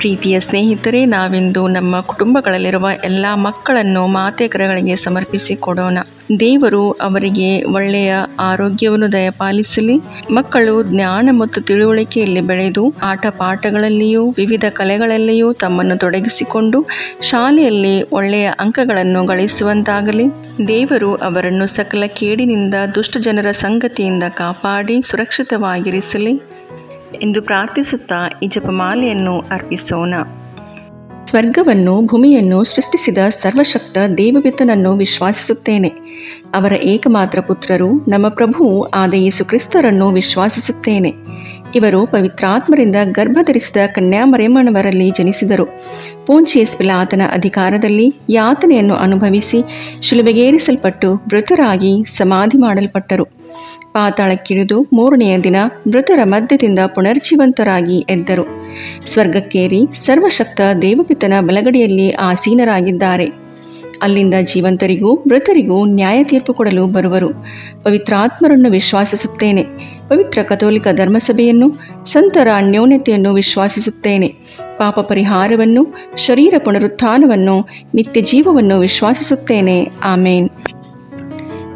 ಪ್ರೀತಿಯ ಸ್ನೇಹಿತರೇ, ನಾವಿಂದು ನಮ್ಮ ಕುಟುಂಬಗಳಲ್ಲಿರುವ ಎಲ್ಲ ಮಕ್ಕಳನ್ನು ಮಾತೆಕರಗಳಿಗೆ ಸಮರ್ಪಿಸಿ ಕೊಡೋಣ. ದೇವರು ಅವರಿಗೆ ಒಳ್ಳೆಯ ಆರೋಗ್ಯವನ್ನು ದಯಪಾಲಿಸಲಿ. ಮಕ್ಕಳು ಜ್ಞಾನ ಮತ್ತು ತಿಳುವಳಿಕೆಯಲ್ಲಿ ಬೆಳೆದು ಆಟ ಪಾಠಗಳಲ್ಲಿಯೂ ವಿವಿಧ ಕಲೆಗಳಲ್ಲಿಯೂ ತಮ್ಮನ್ನು ತೊಡಗಿಸಿಕೊಂಡು, ಶಾಲೆಯಲ್ಲಿ ಒಳ್ಳೆಯ ಅಂಕಗಳನ್ನು ಗಳಿಸುವಂತಾಗಲಿ. ದೇವರು ಅವರನ್ನು ಸಕಲ ಕೇಡಿನಿಂದ ದುಷ್ಟ ಜನರ ಸಂಗತಿಯಿಂದ ಕಾಪಾಡಿ, ಸುರಕ್ಷಿತವಾಗಿರಿಸಲಿ. ಎಂದು ಪ್ರಾರ್ಥಿಸುತ್ತಾ ಈ ಜಪಮಾಲೆಯನ್ನು ಅರ್ಪಿಸೋಣ. ಸ್ವರ್ಗವನ್ನು, ಭೂಮಿಯನ್ನು ಸೃಷ್ಟಿಸಿದ ಸರ್ವಶಕ್ತ ದೇವಬಿತ್ತನನ್ನು ವಿಶ್ವಾಸಿಸುತ್ತೇನೆ. ಅವರ ಏಕಮಾತ್ರ ಪುತ್ರರು ನಮ್ಮ ಪ್ರಭುವು ಆದ ಯೇಸು ಕ್ರಿಸ್ತರನ್ನು ವಿಶ್ವಾಸಿಸುತ್ತೇನೆ. ಇವರು ಪವಿತ್ರಾತ್ಮರಿಂದ ಗರ್ಭಧರಿಸಿದ ಕನ್ಯಾಮರೇಮಣವರಲ್ಲಿ ಜನಿಸಿದರು. ಪೋಂಚಿಯಸ್ ಪಿಲಾತನ ಅಧಿಕಾರದಲ್ಲಿ ಯಾತನೆಯನ್ನು ಅನುಭವಿಸಿ ಶಿಲುಬೆಗೇರಿಸಲ್ಪಟ್ಟು ಮೃತರಾಗಿ ಸಮಾಧಿ ಮಾಡಲ್ಪಟ್ಟರು. ಪಾತಾಳಕ್ಕಿಳಿದು ಮೂರನೆಯ ದಿನ ಮೃತರ ಮಧ್ಯದಿಂದ ಪುನರ್ಜೀವಂತರಾಗಿ ಎದ್ದರು. ಸ್ವರ್ಗಕ್ಕೇರಿ ಸರ್ವಶಕ್ತ ದೇವಪಿತನ ಬಲಗಡಿಯಲ್ಲಿ ಆಸೀನರಾಗಿದ್ದಾರೆ. ಅಲ್ಲಿಂದ ಜೀವಂತರಿಗೂ ಮೃತರಿಗೂ ನ್ಯಾಯ ತೀರ್ಪು ಕೊಡಲು ಬರುವರು. ಪವಿತ್ರಾತ್ಮರನ್ನು ವಿಶ್ವಾಸಿಸುತ್ತೇನೆ. ಪವಿತ್ರ ಕಥೋಲಿಕ ಧರ್ಮಸಭೆಯನ್ನು, ಸಂತರ ಅನ್ಯೋನ್ಯತೆಯನ್ನು ವಿಶ್ವಾಸಿಸುತ್ತೇನೆ. ಪಾಪ ಪರಿಹಾರವನ್ನು, ಶರೀರ ಪುನರುತ್ಥಾನವನ್ನು ನಿತ್ಯ ಜೀವವನ್ನು ವಿಶ್ವಾಸಿಸುತ್ತೇನೆ. ಆಮೇನ್.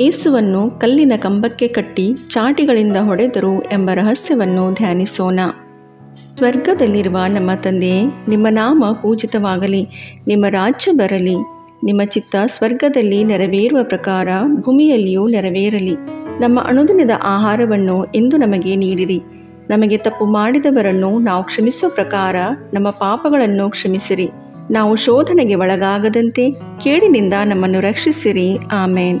ಏಸುವನ್ನು ಕಲ್ಲಿನ ಕಂಬಕ್ಕೆ ಕಟ್ಟಿ ಚಾಟಿಗಳಿಂದ ಹೊಡೆದರು ಎಂಬ ರಹಸ್ಯವನ್ನು ಧ್ಯಾನಿಸೋಣ. ಸ್ವರ್ಗದಲ್ಲಿರುವ ನಮ್ಮ ತಂದೆಯೇ, ನಿಮ್ಮ ನಾಮ ಪೂಜಿತವಾಗಲಿ, ನಿಮ್ಮ ರಾಜ್ಯ ಬರಲಿ, ನಿಮ್ಮ ಚಿತ್ತ ಸ್ವರ್ಗದಲ್ಲಿ ನೆರವೇರುವ ಪ್ರಕಾರ ಭೂಮಿಯಲ್ಲಿಯೂ ನೆರವೇರಲಿ. ನಮ್ಮ ಅನುದಿನದ ಆಹಾರವನ್ನು ಇಂದು ನಮಗೆ ನೀಡಿರಿ. ನಮಗೆ ತಪ್ಪು ಮಾಡಿದವರನ್ನು ನಾವು ಕ್ಷಮಿಸುವ ಪ್ರಕಾರ ನಮ್ಮ ಪಾಪಗಳನ್ನು ಕ್ಷಮಿಸಿರಿ. ನಾವು ಶೋಧನೆಗೆ ಒಳಗಾಗದಂತೆ ಕೇಡಿನಿಂದ ನಮ್ಮನ್ನು ರಕ್ಷಿಸಿರಿ. ಆಮೇನ್.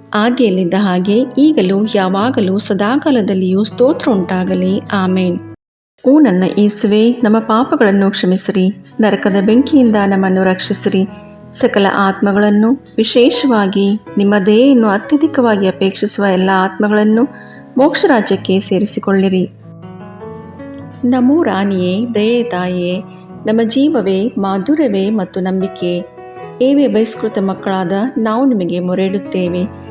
ಆದಿಯಲ್ಲಿದ್ದ ಹಾಗೆ ಈಗಲೂ ಯಾವಾಗಲೂ ಸದಾಕಾಲದಲ್ಲಿಯೂ ಸ್ತೋತ್ರ ಉಂಟಾಗಲಿ. ಆಮೇನ್. ಓ ನನ್ನ ಈಸುವೆ ನಮ್ಮ ಪಾಪಗಳನ್ನು ಕ್ಷಮಿಸಿರಿ. ನರಕದ ಬೆಂಕಿಯಿಂದ ನಮ್ಮನ್ನು ರಕ್ಷಿಸಿರಿ. ಸಕಲ ಆತ್ಮಗಳನ್ನು, ವಿಶೇಷವಾಗಿ ನಿಮ್ಮ ದಯೆಯನ್ನು ಅತ್ಯಧಿಕವಾಗಿ ಅಪೇಕ್ಷಿಸುವ ಎಲ್ಲ ಆತ್ಮಗಳನ್ನು ಮೋಕ್ಷ ರಾಜ್ಯಕ್ಕೆ ಸೇರಿಸಿಕೊಳ್ಳಿರಿ. ನಮೋ ರಾಣಿಯೇ ದಯೆ ತಾಯಿಯೇ ನಮ್ಮ ಜೀವವೇ, ಮಾಧುರ್ಯವೇ ಮತ್ತು ನಂಬಿಕೆ. ಏವೇ ಬಹಿಷ್ಕೃತ ಮಕ್ಕಳಾದ ನಾವು ನಿಮಗೆ ಮೊರೆಯಿಡುತ್ತೇವೆ.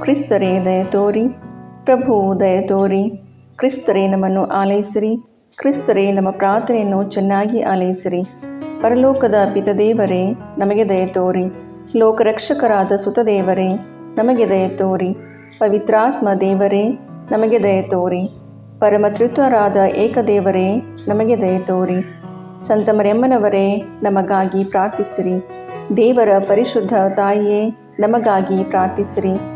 ಕ್ರಿಸ್ತರೇ ದಯ ತೋರಿ, ಪ್ರಭು ದಯ ತೋರಿ, ಕ್ರಿಸ್ತರೇ ನಮ್ಮನ್ನು ಆಲೈಸಿರಿ, ಕ್ರಿಸ್ತರೇ ನಮ್ಮ ಪ್ರಾರ್ಥನೆಯನ್ನು ಚೆನ್ನಾಗಿ ಆಲೈಸಿರಿ. ಪರಲೋಕದ ಪಿತದೇವರೇ, ನಮಗೆ ದಯ ತೋರಿ. ಲೋಕರಕ್ಷಕರಾದ ಸುತದೇವರೇ, ನಮಗೆ ದಯ ತೋರಿ. ಪವಿತ್ರಾತ್ಮ ದೇವರೇ, ನಮಗೆ ದಯ ತೋರಿ. ಪರಮತ್ರಿತ್ವರಾದ ಏಕದೇವರೇ, ನಮಗೆ ದಯ ತೋರಿ. ಸಂತ ಮರೆಯಮ್ಮನವರೇ ನಮಗಾಗಿ ಪ್ರಾರ್ಥಿಸಿರಿ. ದೇವರ ಪರಿಶುದ್ಧ ತಾಯಿಯೇ, ನಮಗಾಗಿ ಪ್ರಾರ್ಥಿಸಿರಿ.